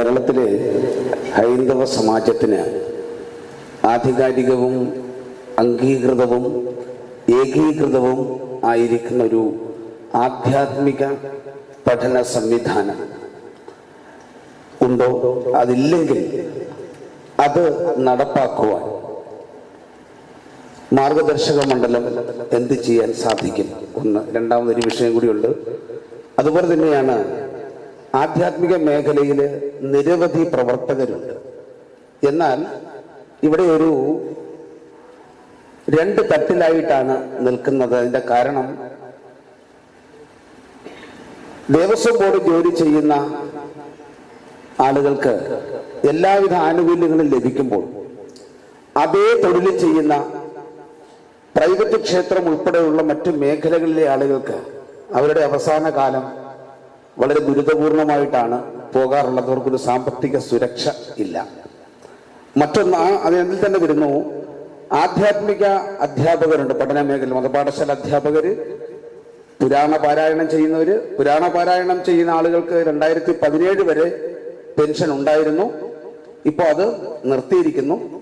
കേരളത്തിലെ ഹൈന്ദവ സമാജത്തിന് ആധികാരികവും അംഗീകൃതവും ഏകീകൃതവും ആയിരിക്കുന്ന ഒരു ആധ്യാത്മിക പഠന സംവിധാനം ഉണ്ടോ? അതില്ലെങ്കിൽ അത് നടപ്പാക്കുവാൻ മാർഗദർശക മണ്ഡലം എന്ത് ചെയ്യാൻ സാധിക്കും? ഒന്ന് രണ്ടാമതൊരു വിഷയം കൂടിയുണ്ട്. അതുപോലെ തന്നെയാണ് ആധ്യാത്മിക മേഖലയിൽ നിരവധി പ്രവർത്തകരുണ്ട്. എന്നാൽ ഇവിടെ ഒരു രണ്ട് തട്ടിലായിട്ടാണ് നിൽക്കുന്നത്. അതിന്റെ കാരണം ദേവസ്വം ബോർഡ് ജോലി ചെയ്യുന്ന ആളുകൾക്ക് എല്ലാവിധ ആനുകൂല്യങ്ങളും ലഭിക്കുമ്പോൾ അതേ തൊഴിൽ ചെയ്യുന്ന പ്രൈവറ്റ് ക്ഷേത്രം ഉൾപ്പെടെയുള്ള മറ്റു മേഖലകളിലെ ആളുകൾക്ക് അവരുടെ അവസാന കാലം വളരെ ദുരിതപൂർണമായിട്ടാണ് പോകാറുള്ളതവർക്കൊരു സാമ്പത്തിക സുരക്ഷ ഇല്ല. മറ്റൊന്ന് ആ അതിൽ തന്നെ വരുന്നു. ആധ്യാത്മിക അധ്യാപകരുണ്ട്. പഠന മേഖല മതപാഠശാല അധ്യാപകർ പുരാണ പാരായണം ചെയ്യുന്നവർ പുരാണ പാരായണം ചെയ്യുന്ന ആളുകൾക്ക് രണ്ടായിരത്തി പതിനേഴ് വരെ പെൻഷൻ ഉണ്ടായിരുന്നു. ഇപ്പോൾ അത് നിർത്തിയിരിക്കുന്നു.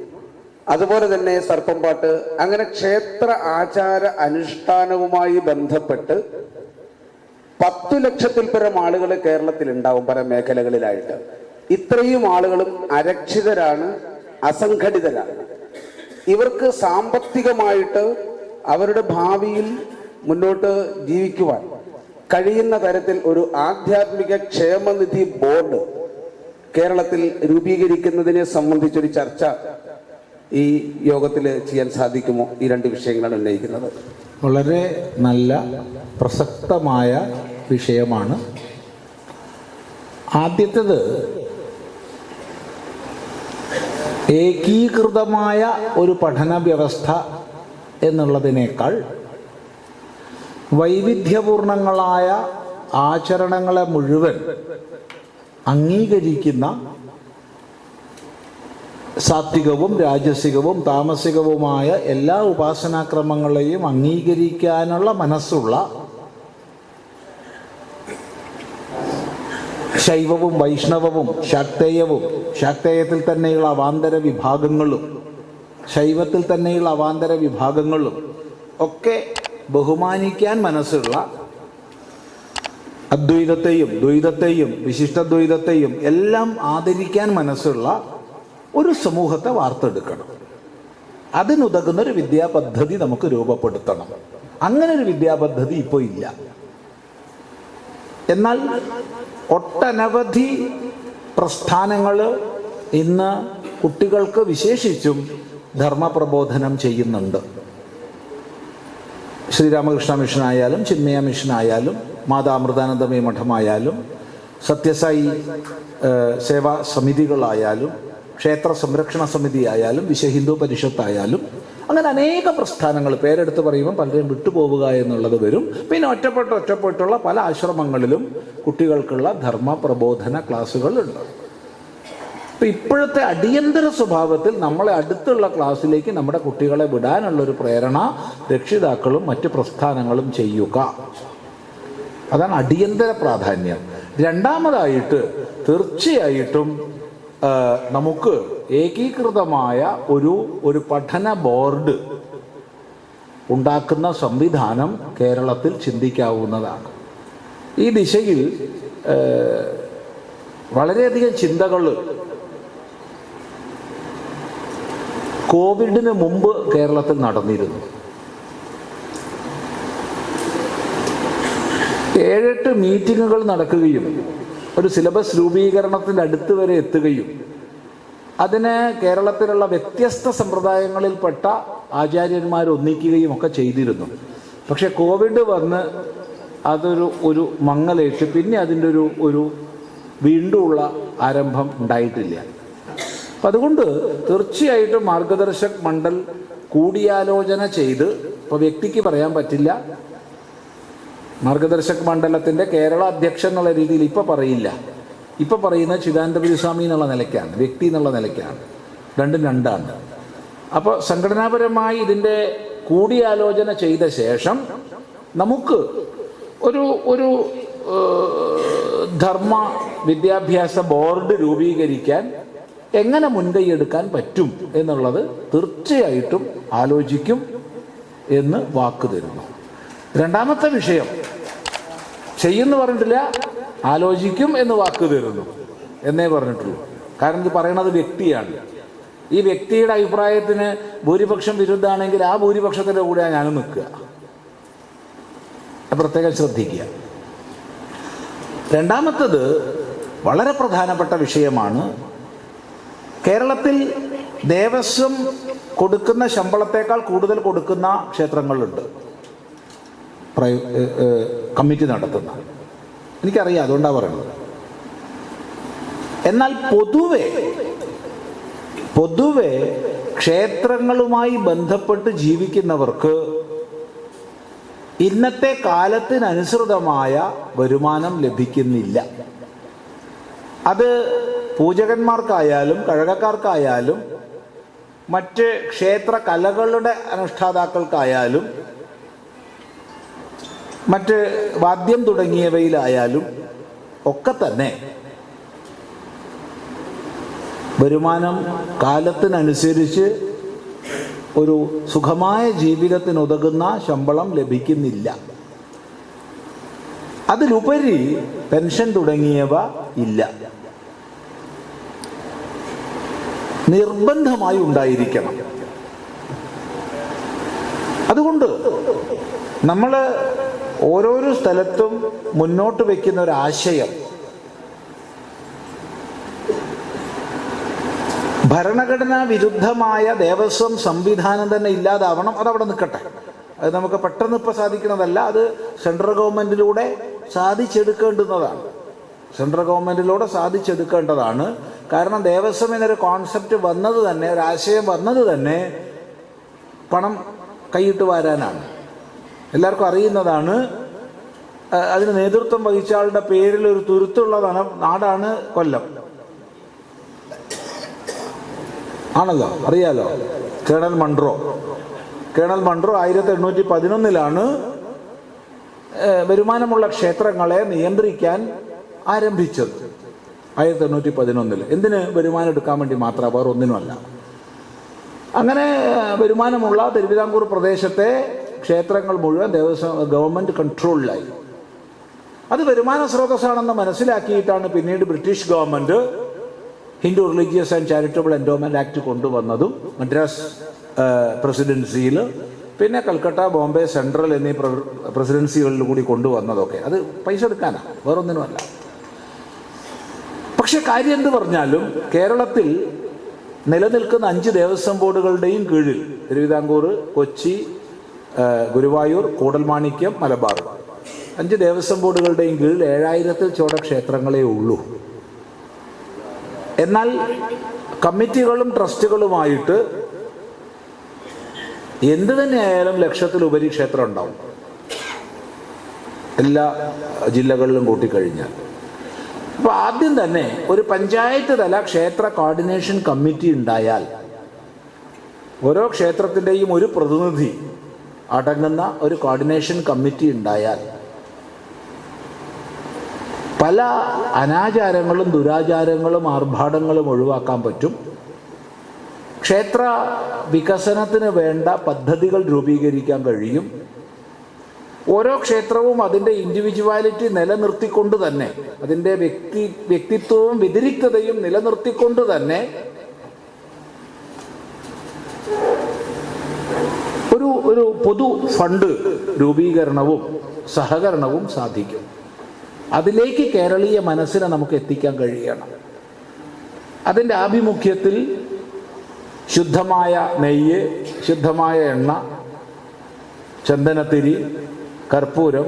അതുപോലെ തന്നെ സർപ്പം പാട്ട് അങ്ങനെ ക്ഷേത്ര ആചാര അനുഷ്ഠാനവുമായി ബന്ധപ്പെട്ട് പത്തു ലക്ഷത്തിൽ പരം ആളുകൾ കേരളത്തിൽ ഉണ്ടാവും പല മേഖലകളിലായിട്ട്. ഇത്രയും ആളുകളും അരക്ഷിതരാണ് അസംഘടിതരാണ്. ഇവർക്ക് സാമ്പത്തികമായിട്ട് അവരുടെ ഭാവിയിൽ മുന്നോട്ട് ജീവിക്കുവാൻ കഴിയുന്ന തരത്തിൽ ഒരു ആധ്യാത്മിക ക്ഷേമനിധി ബോർഡ് കേരളത്തിൽ രൂപീകരിക്കുന്നതിനെ സംബന്ധിച്ചൊരു ചർച്ച ഈ യോഗത്തിൽ ചെയ്യാൻ സാധിക്കുമോ? ഈ രണ്ട് വിഷയങ്ങളാണ് ഉന്നയിക്കുന്നത്. വളരെ നല്ല പ്രസക്തമായ വിഷയമാണ്. ആദ്യത്തേത് ഏകീകൃതമായ ഒരു പഠന വ്യവസ്ഥ എന്നുള്ളതിനേക്കാൾ വൈവിധ്യപൂർണങ്ങളായ ആചരണങ്ങളെ മുഴുവൻ അംഗീകരിക്കുന്ന സാത്വികവും രാജസികവും താമസികവുമായ എല്ലാ ഉപാസനാക്രമങ്ങളെയും അംഗീകരിക്കാനുള്ള മനസ്സുള്ള ശൈവവും വൈഷ്ണവവും ശാക്തേയവും ശാക്തേയത്തിൽ തന്നെയുള്ള അവാന്തര വിഭാഗങ്ങളും ശൈവത്തിൽ തന്നെയുള്ള അവാന്തര വിഭാഗങ്ങളും ഒക്കെ ബഹുമാനിക്കാൻ മനസ്സുള്ള അദ്വൈതത്തെയും ദ്വൈതത്തെയും വിശിഷ്ടദ്വൈതത്തെയും എല്ലാം ആദരിക്കാൻ മനസ്സുള്ള ഒരു സമൂഹത്തെ വാർത്തെടുക്കണം. അതിനുതകുന്നൊരു വിദ്യാപദ്ധതി നമുക്ക് രൂപപ്പെടുത്തണം. അങ്ങനെ ഒരു വിദ്യാപദ്ധതി ഇപ്പോൾ ഇല്ല. എന്നാൽ ഒട്ടനവധി പ്രസ്ഥാനങ്ങൾ ഇന്ന് കുട്ടികൾക്ക് വിശേഷിച്ചും ധർമ്മപ്രബോധനം ചെയ്യുന്നുണ്ട്. ശ്രീരാമകൃഷ്ണ മിഷനായാലും ചിന്മയ മിഷനായാലും മാതാമൃതാനന്ദമയ മഠമായാലും സത്യസായി സേവാ സമിതികളായാലും ക്ഷേത്ര സംരക്ഷണ സമിതി ആയാലും വിശ്വഹിന്ദു പരിഷത്തായാലും അങ്ങനെ അനേക പ്രസ്ഥാനങ്ങൾ പേരെടുത്ത് പറയുമ്പോൾ പലരെയും വിട്ടുപോവുക എന്നുള്ളത് വരും. പിന്നെ ഒറ്റപ്പെട്ട ഒറ്റപ്പെട്ടുള്ള പല ആശ്രമങ്ങളിലും കുട്ടികൾക്കുള്ള ധർമ്മ പ്രബോധന ക്ലാസ്സുകളുണ്ട് ഇപ്പം ഇപ്പോഴത്തെ അടിയന്തര സ്വഭാവത്തിൽ നമ്മളെ അടുത്തുള്ള ക്ലാസ്സിലേക്ക് നമ്മുടെ കുട്ടികളെ വിടാനുള്ളൊരു പ്രേരണ രക്ഷിതാക്കളും മറ്റ് പ്രസ്ഥാനങ്ങളും ചെയ്യുക. അതാണ് അടിയന്തര പ്രാധാന്യം. രണ്ടാമതായിട്ട് തീർച്ചയായിട്ടും നമുക്ക് ഏകീകൃതമായ ഒരു ഒരു പഠന ബോർഡ് ഉണ്ടാക്കുന്ന സംവിധാനം കേരളത്തിൽ ചിന്തിക്കാവുന്നതാണ്. ഈ ദിശയിൽ വളരെയധികം ചിന്തകൾ കോവിഡിന് മുമ്പ് കേരളത്തിൽ നടന്നിരുന്നു. ഏഴെട്ട് മീറ്റിങ്ങുകൾ നടക്കുകയും ഒരു സിലബസ് രൂപീകരണത്തിന്റെ അടുത്ത് വരെ എത്തുകയും അതിന് കേരളത്തിലുള്ള വ്യത്യസ്ത സമ്പ്രദായങ്ങളിൽപ്പെട്ട ആചാര്യന്മാർ ഒന്നിക്കുകയും ഒക്കെ ചെയ്തിരുന്നു. പക്ഷേ കോവിഡ് വന്ന് അതൊരു ഒരു മങ്ങലേറ്റ്. പിന്നെ അതിന്റെ ഒരു ഒരു വീണ്ടുമുള്ള ആരംഭം ഉണ്ടായിട്ടില്ല. അപ്പം അതുകൊണ്ട് തീർച്ചയായിട്ടും മാർഗദർശക് മണ്ഡൽ കൂടിയാലോചന ചെയ്ത് ഇപ്പോൾ വ്യക്തിക്ക് പറയാൻ പറ്റില്ല. മാർഗദർശക് മണ്ഡലത്തിന്റെ കേരള അധ്യക്ഷൻ എന്നുള്ള രീതിയിൽ ഇപ്പോൾ പറയില്ല. ഇപ്പോൾ പറയുന്ന ചിദാനന്ദപുരി സ്വാമി എന്നുള്ള നിലയ്ക്കാണ് വ്യക്തി എന്നുള്ള നിലയ്ക്കാണ്. രണ്ടും രണ്ടാണ്. അപ്പോൾ സംഘടനാപരമായി ഇതിന്റെ കൂടിയാലോചന ചെയ്ത ശേഷം നമുക്ക് ഒരു ഒരു ധർമ്മ വിദ്യാഭ്യാസ ബോർഡ് രൂപീകരിക്കാൻ എങ്ങനെ മുൻകൈയെടുക്കാൻ പറ്റും എന്നുള്ളത് തീർച്ചയായിട്ടും ആലോചിക്കും എന്ന് വാക്ക് തരുന്നു. രണ്ടാമത്തെ വിഷയം ചെയ്യുന്നു പറഞ്ഞിട്ടില്ല ആലോചിക്കും എന്ന് വാക്ക് തരുന്നു. എന്നേ പറഞ്ഞിട്ടുള്ളൂ. കാരണം ഇത് പറയണത് വ്യക്തിയാണ്. ഈ വ്യക്തിയുടെ അഭിപ്രായത്തിന് ഭൂരിപക്ഷം വിരുദ്ധമാണെങ്കിൽ ആ ഭൂരിപക്ഷത്തിന്റെ കൂടെയാണ് ഞാനും നിൽക്കുക. പ്രത്യേകം ശ്രദ്ധിക്കുക. രണ്ടാമത്തത് വളരെ പ്രധാനപ്പെട്ട വിഷയമാണ് കേരളത്തിൽ ദേവസ്വം കൊടുക്കുന്ന ശമ്പളത്തേക്കാൾ കൂടുതൽ കൊടുക്കുന്ന ക്ഷേത്രങ്ങളുണ്ട്. കമ്മിറ്റി നടത്തുന്ന. എനിക്കറിയാം അതുകൊണ്ടാണ് പറയുന്നത്. എന്നാൽ പൊതുവെ പൊതുവെ ക്ഷേത്രങ്ങളുമായി ബന്ധപ്പെട്ട് ജീവിക്കുന്നവർക്ക് ഇന്നത്തെ കാലത്തിനനുസൃതമായ വരുമാനം ലഭിക്കുന്നില്ല. അത് പൂജകന്മാർക്കായാലും കഴകക്കാർക്കായാലും മറ്റ് ക്ഷേത്ര കലകളുടെ അനുഷ്ഠാതാക്കൾക്കായാലും മറ്റ് വാദ്യം തുടങ്ങിയവയിലായാലും ഒക്കെ തന്നെ വരുമാനം കാലത്തിനനുസരിച്ച് ഒരു സുഖമായ ജീവിതത്തിനുതകുന്ന ശമ്പളം ലഭിക്കുന്നില്ല. അതിലുപരി പെൻഷൻ തുടങ്ങിയവ ഇല്ല. നിർബന്ധമായി ഉണ്ടായിരിക്കണം. അതുകൊണ്ട് നമ്മൾ ഓരോരോ സ്ഥലത്തും മുന്നോട്ട് വയ്ക്കുന്ന ഒരു ആശയം. ഭരണഘടനാ വിരുദ്ധമായ ദേവസ്വം സംവിധാനം തന്നെ ഇല്ലാതാവണം അതവിടെ നിൽക്കട്ടെ. അത് നമുക്ക് പെട്ടെന്ന് ഇപ്പം സാധിക്കുന്നതല്ല അത് സെൻട്രൽ ഗവൺമെന്റിലൂടെ സാധിച്ചെടുക്കേണ്ടുന്നതാണ്. സെൻട്രൽ ഗവൺമെന്റിലൂടെ സാധിച്ചെടുക്കേണ്ടതാണ്. കാരണം ദേവസ്വം എന്നൊരു കോൺസെപ്റ്റ് വന്നത് തന്നെ ഒരാശയം വന്നത് തന്നെ പണം കൈയിട്ട് വാരാനാണ്. എല്ലാവർക്കും അറിയുന്നതാണ്. അതിന് നേതൃത്വം വഹിച്ച ആളുടെ പേരിൽ ഒരു തുരുത്തുള്ളതാണ്. നാടാണ് കൊല്ലം. ആണല്ലോ? അറിയാലോ? കേണൽ മൺട്രോ കേണൽ മൺട്രോ ആയിരത്തി എണ്ണൂറ്റി പതിനൊന്നിലാണ് വരുമാനമുള്ള ക്ഷേത്രങ്ങളെ നിയന്ത്രിക്കാൻ ആരംഭിച്ചത്. ആയിരത്തി എണ്ണൂറ്റി പതിനൊന്നിൽ എന്തിന് വരുമാനം എടുക്കാൻ വേണ്ടി മാത്രം? വേറെ ഒന്നിനുമല്ല അങ്ങനെ വരുമാനമുള്ള തിരുവിതാംകൂർ പ്രദേശത്തെ ക്ഷേത്രങ്ങൾ മുഴുവൻ ദേവസ്വം ഗവൺമെന്റ് കൺട്രോളിലായി അത് വരുമാന സ്രോതസ്സാണെന്ന് മനസ്സിലാക്കിയിട്ടാണ് പിന്നീട് British government Hindu religious and charitable endowment act കൊണ്ടുവന്നതും Madras പ്രസിഡൻസിയിൽ പിന്നെ കൽക്കട്ട ബോംബെ സെൻട്രൽ എന്നീ പ്രസിഡൻസികളിൽ കൂടി കൊണ്ടുവന്നതൊക്കെ. അത് പൈസ എടുക്കാനാണ് വേറൊന്നിനുമല്ല. പക്ഷെ കാര്യം എന്ത് പറഞ്ഞാലും കേരളത്തിൽ നിലനിൽക്കുന്ന അഞ്ച് ദേവസ്വം ബോർഡുകളുടെയും കീഴിൽ തിരുവിതാംകൂർ കൊച്ചി ഗുരുവായൂർ കൂടൽമാണിക്യം മലബാർ. അഞ്ച് ദേവസ്വം ബോർഡുകളുടെയും കീഴിൽ ഏഴായിരത്തിൽ ചോട ക്ഷേത്രങ്ങളേ ഉള്ളൂ. എന്നാൽ കമ്മിറ്റികളും ട്രസ്റ്റുകളുമായിട്ട് എന്ത് തന്നെയായാലും ലക്ഷത്തിലുപരി ക്ഷേത്രം ഉണ്ടാവും. എല്ലാ ജില്ലകളിലും കൂട്ടിക്കഴിഞ്ഞാൽ. അപ്പോൾ ആദ്യം തന്നെ ഒരു പഞ്ചായത്ത് തല ക്ഷേത്ര കോർഡിനേഷൻ കമ്മിറ്റി ഉണ്ടായാൽ ഓരോ ക്ഷേത്രത്തിന്റെയും ഒരു പ്രതിനിധി അടങ്ങുന്ന ഒരു കോർഡിനേഷൻ കമ്മിറ്റി ഉണ്ടായാൽ പല അനാചാരങ്ങളും ദുരാചാരങ്ങളും ആർഭാടങ്ങളും ഒഴിവാക്കാൻ പറ്റും. ക്ഷേത്ര വികസനത്തിന് വേണ്ട പദ്ധതികൾ രൂപീകരിക്കാൻ കഴിയും. ഓരോ ക്ഷേത്രവും അതിന്റെ ഇൻഡിവിജ്വാലിറ്റി നിലനിർത്തിക്കൊണ്ട് തന്നെ അതിന്റെ വ്യക്തി വ്യക്തിത്വവും വ്യതിരിക്തതയും നിലനിർത്തിക്കൊണ്ട് തന്നെ ഒരു പൊതു ഫണ്ട് രൂപീകരണവും സഹകരണവും സാധിക്കും. അതിലേക്ക് കേരളീയ മനസ്സിനെ നമുക്ക് എത്തിക്കാൻ കഴിയണം. അതിന്റെ ആഭിമുഖ്യത്തിൽ ശുദ്ധമായ നെയ്യ് ശുദ്ധമായ എണ്ണ ചന്ദനത്തിരി കർപ്പൂരം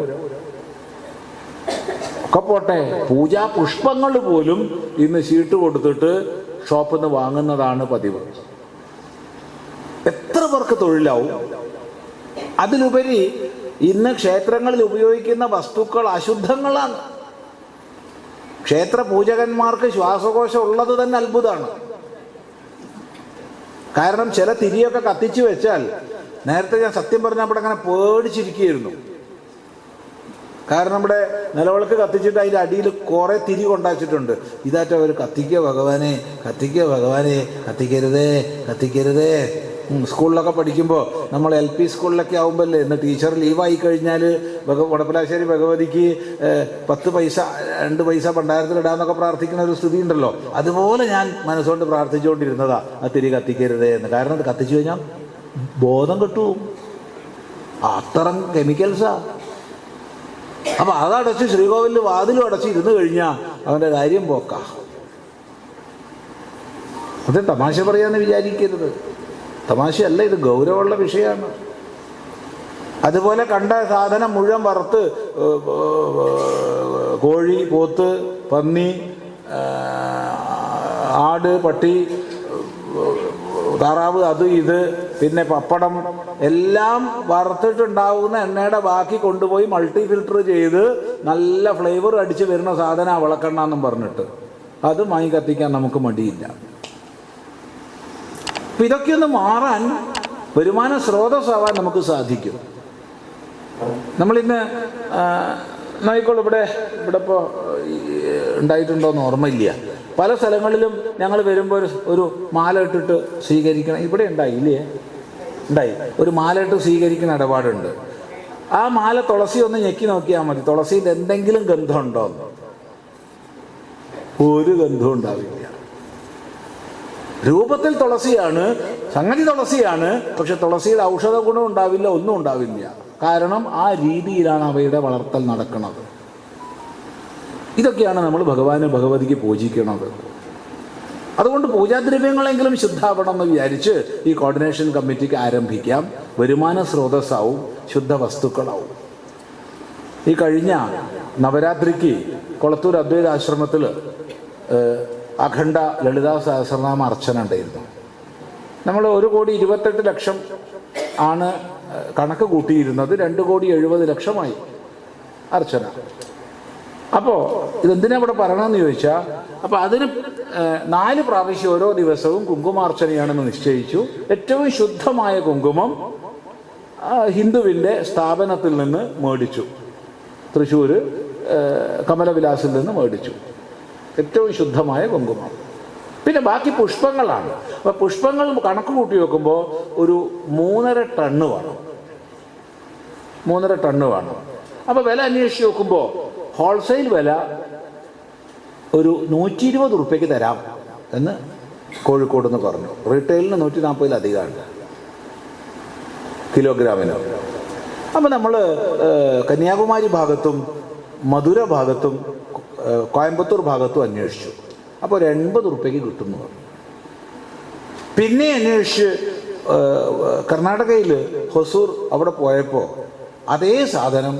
ഒക്കെ പോട്ടെ. പൂജാ പുഷ്പങ്ങൾ പോലും ഇന്ന് ചീട്ട് കൊടുത്തിട്ട് ഷോപ്പിൽ നിന്ന് വാങ്ങുന്നതാണ് പതിവ്. എത്ര പേർക്ക് തൊഴിലാവും? അതിലുപരി ഇന്ന് ക്ഷേത്രങ്ങളിൽ ഉപയോഗിക്കുന്ന വസ്തുക്കൾ അശുദ്ധങ്ങളാണ്. ക്ഷേത്ര പൂജകന്മാർക്ക് ശ്വാസകോശം ഉള്ളത് തന്നെ അത്ഭുതമാണ്. കാരണം ചില തിരിയൊക്കെ കത്തിച്ചു വെച്ചാൽ നേരത്തെ ഞാൻ സത്യം പറഞ്ഞപ്പോൾ അങ്ങനെ പേടിച്ചിരിക്കുകയായിരുന്നു. കാരണം നമ്മുടെ നിലവിളക്ക് കത്തിച്ചിട്ട് അതിന്റെ അടിയിൽ കുറേ തിരി കൊണ്ടാച്ചിട്ടുണ്ട് ഇതാറ്റ അവർ കത്തിക്കുക ഭഗവാനെ കത്തിക്കുക ഭഗവാനെ കത്തിക്കരുതേ കത്തിക്കരുതേ. സ്കൂളിലൊക്കെ പഠിക്കുമ്പോൾ നമ്മൾ എൽ പി സ്കൂളിലൊക്കെ ആകുമ്പോഴല്ലേ ഇന്ന് ടീച്ചർ ലീവായി കഴിഞ്ഞാൽ വടപ്പലാശ്ശേരി ഭഗവതിക്ക് പത്ത് പൈസ രണ്ട് പൈസ ഭണ്ഡാരത്തിലിടാന്നൊക്കെ പ്രാർത്ഥിക്കുന്ന ഒരു സ്ഥിതി ഉണ്ടല്ലോ. അതുപോലെ ഞാൻ മനസ്സുകൊണ്ട് പ്രാർത്ഥിച്ചുകൊണ്ടിരുന്നതാ ആ തിരി കത്തിക്കരുതേ എന്ന്. കാരണം അത് കത്തിച്ചു കഴിഞ്ഞാൽ ബോധം കിട്ടും അത്തരം കെമിക്കൽസാ അപ്പൊ അതടച്ച് ശ്രീകോവിലിൽ വാതിലും അടച്ച് ഇരുന്ന് കഴിഞ്ഞാൽ അവന്റെ കാര്യം പോക്ക. അത് തമാശ പറയാന്ന് വിചാരിക്കരുത്. തമാശയല്ല ഇത് ഗൗരവമുള്ള വിഷയമാണ്. അതുപോലെ കണ്ട സാധനം മുഴുവൻ വറുത്ത് കോഴി പോത്ത് പന്നി ആട് പട്ടി താറാവ് അത് ഇത് പിന്നെ പപ്പടം എല്ലാം വറുത്തിട്ടുണ്ടാവുന്ന എണ്ണയുടെ ബാക്കി കൊണ്ടുപോയി മൾട്ടി ഫിൽട്ടർ ചെയ്ത് നല്ല ഫ്ലേവർ അടിച്ച് വരുന്ന സാധനം വിളക്കെണ്ണ എന്നും പറഞ്ഞിട്ട്. അത് മായി കത്തിക്കാൻ നമുക്ക് മടിയില്ല. അപ്പൊ ഇതൊക്കെ ഒന്ന് മാറാൻ വരുമാന സ്രോതസ്സാവാൻ നമുക്ക് സാധിക്കും. നമ്മളിന്ന് നോക്കിക്കോളൂ ഇവിടെ ഇവിടെ ഇപ്പോൾ ഉണ്ടായിട്ടുണ്ടോയെന്ന് ഓർമ്മയില്ല. പല സ്ഥലങ്ങളിലും ഞങ്ങൾ വരുമ്പോൾ ഒരു മാല ഇട്ടിട്ട് സ്വീകരിക്കണം ഇവിടെ ഉണ്ടായില്ലേ ഉണ്ടായി. ഒരു മാല ഇട്ട് സ്വീകരിക്കുന്ന ഇടപാടുണ്ട്. ആ മാല തുളസി ഒന്ന് ഞെക്കി നോക്കിയാൽ മതി. തുളസിയിൽ എന്തെങ്കിലും ഗന്ധമുണ്ടോ ഒരു ഗന്ധം ഉണ്ടാവില്ല. രൂപത്തിൽ തുളസിയാണ് സംഗതി തുളസിയാണ് പക്ഷെ തുളസിയുടെ ഔഷധ ഗുണം ഉണ്ടാവില്ല ഒന്നും ഉണ്ടാവില്ല. കാരണം ആ രീതിയിലാണ് അവയുടെ വളർത്തൽ നടക്കുന്നത്. ഇതൊക്കെയാണ് നമ്മൾ ഭഗവാന് ഭഗവതിക്ക് പൂജിക്കുന്നത്. അതുകൊണ്ട് പൂജാദ്രവ്യങ്ങളെങ്കിലും ശുദ്ധാവണം എന്ന് വിചാരിച്ച് ഈ കോർഡിനേഷൻ കമ്മിറ്റിക്ക് ആരംഭിക്കാം. വരുമാന സ്രോതസ്സാവും ശുദ്ധ വസ്തുക്കളാവും. ഈ കഴിഞ്ഞ നവരാത്രിക്ക് കൊളത്തൂർ അദ്വൈത ആശ്രമത്തിൽ അഖണ്ഡ ലളിതാ സഹസ്രനാമ അർച്ചന ഉണ്ടായിരുന്നു. നമ്മൾ ഒരു കോടി ഇരുപത്തെട്ട് ലക്ഷം ആണ് കണക്ക് കൂട്ടിയിരുന്നത്. രണ്ട് കോടി എഴുപത് ലക്ഷമായി അർച്ചന. അപ്പോൾ ഇതെന്തിനാ ഇവിടെ പറയണമെന്ന് ചോദിച്ചാൽ അപ്പോൾ അതിന് നാല് പ്രാവശ്യം ഓരോ ദിവസവും കുങ്കുമാർച്ചനയാണെന്ന് നിശ്ചയിച്ചു. ഏറ്റവും ശുദ്ധമായ കുങ്കുമം ഹിന്ദുവിന്റെ സ്ഥാപനത്തിൽ നിന്ന് മേടിച്ചു. തൃശ്ശൂർ കമലവിലാസിൽ നിന്ന് മേടിച്ചു. ഏറ്റവും ശുദ്ധമായ കുങ്കുമം. പിന്നെ ബാക്കി പുഷ്പങ്ങളാണ്. അപ്പോൾ പുഷ്പങ്ങൾ കണക്ക് കൂട്ടി വെക്കുമ്പോൾ ഒരു മൂന്നര ടണ്ണ് വേണം. മൂന്നര ടണ്ണ് വേണം. അപ്പോൾ വില അന്വേഷിച്ച് നോക്കുമ്പോൾ ഹോൾസെയിൽ വില ഒരു നൂറ്റി ഇരുപത് ഉറുപ്പ്യക്ക് തരാം എന്ന് കോഴിക്കോട് നിന്ന് പറഞ്ഞു. റീറ്റെയിലിന് നൂറ്റി നാൽപ്പതിലധികമാണ് കിലോഗ്രാമിന്. അപ്പോൾ നമ്മൾ കന്യാകുമാരി ഭാഗത്തും മധുര ഭാഗത്തും കോയമ്പത്തൂർ ഭാഗത്തും അന്വേഷിച്ചു. അപ്പോൾ ഒരു എൺപത് ഉറുപ്പ്യക്ക് കിട്ടുന്നു പിന്നെ അന്വേഷിച്ച് കർണാടകയിൽ ഹൊസൂർ അവിടെ പോയപ്പോൾ അതേ സാധനം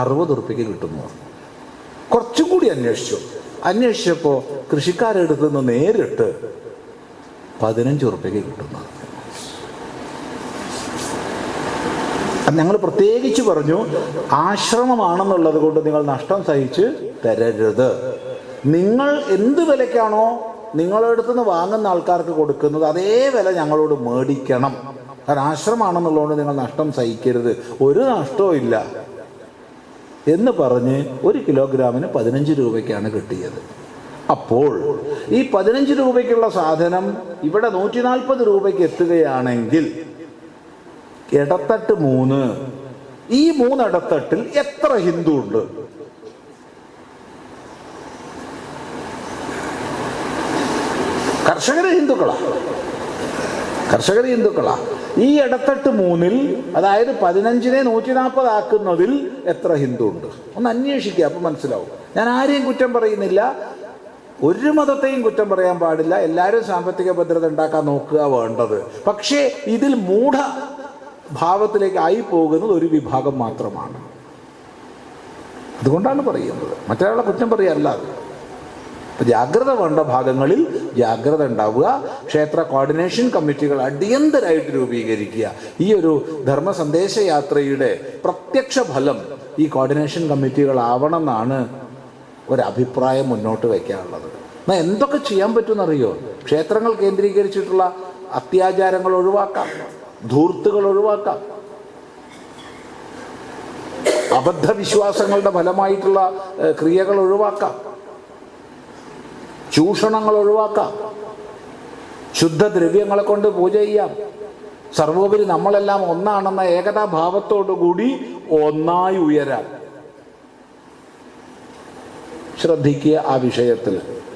അറുപത് ഉറുപ്പ്യക്ക് കിട്ടുന്നു കുറച്ചും കൂടി അന്വേഷിച്ചു. അന്വേഷിച്ചപ്പോൾ കൃഷിക്കാരെടുത്ത് നിന്ന് നേരിട്ട് പതിനഞ്ച് ഉറുപ്പ്യക്ക് കിട്ടുന്നു ഞങ്ങൾ പ്രത്യേകിച്ച് പറഞ്ഞു ആശ്രമമാണെന്നുള്ളത് കൊണ്ട് നിങ്ങൾ നഷ്ടം സഹിച്ച് തരരുത്. നിങ്ങൾ എന്ത് വിലയ്ക്കാണോ നിങ്ങളുടെ അടുത്ത് നിന്ന് വാങ്ങുന്ന ആൾക്കാർക്ക് കൊടുക്കുന്നത് അതേ വില ഞങ്ങളോട് മേടിക്കണം. കാരണം ആശ്രമമാണെന്നുള്ളതുകൊണ്ട് നിങ്ങൾ നഷ്ടം സഹിക്കരുത്. ഒരു നഷ്ടവും ഇല്ല. എന്ന് പറഞ്ഞ് ഒരു കിലോഗ്രാമിന് പതിനഞ്ച് രൂപയ്ക്കാണ് കിട്ടിയത്. അപ്പോൾ ഈ പതിനഞ്ച് രൂപയ്ക്കുള്ള സാധനം ഇവിടെ നൂറ്റി നാൽപ്പത് രൂപയ്ക്ക് എത്തുകയാണെങ്കിൽ ഇടത്തട്ട് മൂന്ന്. ഈ മൂന്ന് ഇടത്തട്ടിൽ എത്ര ഹിന്ദു ഉണ്ട്? കർഷകര് ഹിന്ദുക്കളാ. കർഷകർ ഹിന്ദുക്കളാ. ഈ ഇടത്തട്ട് മൂന്നിൽ അതായത് പതിനഞ്ചിനെ നൂറ്റി നാൽപ്പത് ആക്കുന്നതിൽ എത്ര ഹിന്ദു ഉണ്ട്? ഒന്ന് അന്വേഷിക്കുക അപ്പം മനസ്സിലാവും. ഞാൻ ആരെയും കുറ്റം പറയുന്നില്ല. ഒരു മതത്തെയും കുറ്റം പറയാൻ പാടില്ല. എല്ലാവരും സാമ്പത്തിക ഭദ്രത ഉണ്ടാക്കാൻ നോക്കുക വേണ്ടത്. പക്ഷേ ഇതിൽ മൂഢ ഭാവത്തിലേക്ക് ആയി പോകുന്നത് ഒരു വിഭാഗം മാത്രമാണ്. അതുകൊണ്ടാണ് പറയുന്നത്. മറ്റൊരാളെ കുറ്റം പറയല്ല അത്. അപ്പൊ ജാഗ്രത വേണ്ട ഭാഗങ്ങളിൽ ജാഗ്രത ഉണ്ടാവുക. ക്ഷേത്ര കോർഡിനേഷൻ കമ്മിറ്റികൾ അടിയന്തരായിട്ട് രൂപീകരിക്കുക. ഈ ഒരു ധർമ്മ സന്ദേശ യാത്രയുടെ പ്രത്യക്ഷ ഫലം ഈ കോർഡിനേഷൻ കമ്മിറ്റികളാവണം എന്നാണ് ഒരഭിപ്രായം മുന്നോട്ട് വയ്ക്കാനുള്ളത്. എന്നാൽ എന്തൊക്കെ ചെയ്യാൻ പറ്റുമെന്നറിയോ? ക്ഷേത്രങ്ങൾ കേന്ദ്രീകരിച്ചിട്ടുള്ള അത്യാചാരങ്ങൾ ഒഴിവാക്കാം. ധൂർത്തുകൾ ഒഴിവാക്കാം. അബദ്ധവിശ്വാസങ്ങളുടെ ഫലമായിട്ടുള്ള ക്രിയകൾ ഒഴിവാക്കാം. ചൂഷണങ്ങൾ ഒഴിവാക്കാം. ശുദ്ധദ്രവ്യങ്ങളെ കൊണ്ട് പൂജ ചെയ്യാം. സർവോപരി നമ്മളെല്ലാം ഒന്നാണെന്ന ഏകതാഭാവത്തോടു കൂടി ഒന്നായി ഉയരാം. ശ്രദ്ധിക്കുക ആ വിഷയത്തിൽ.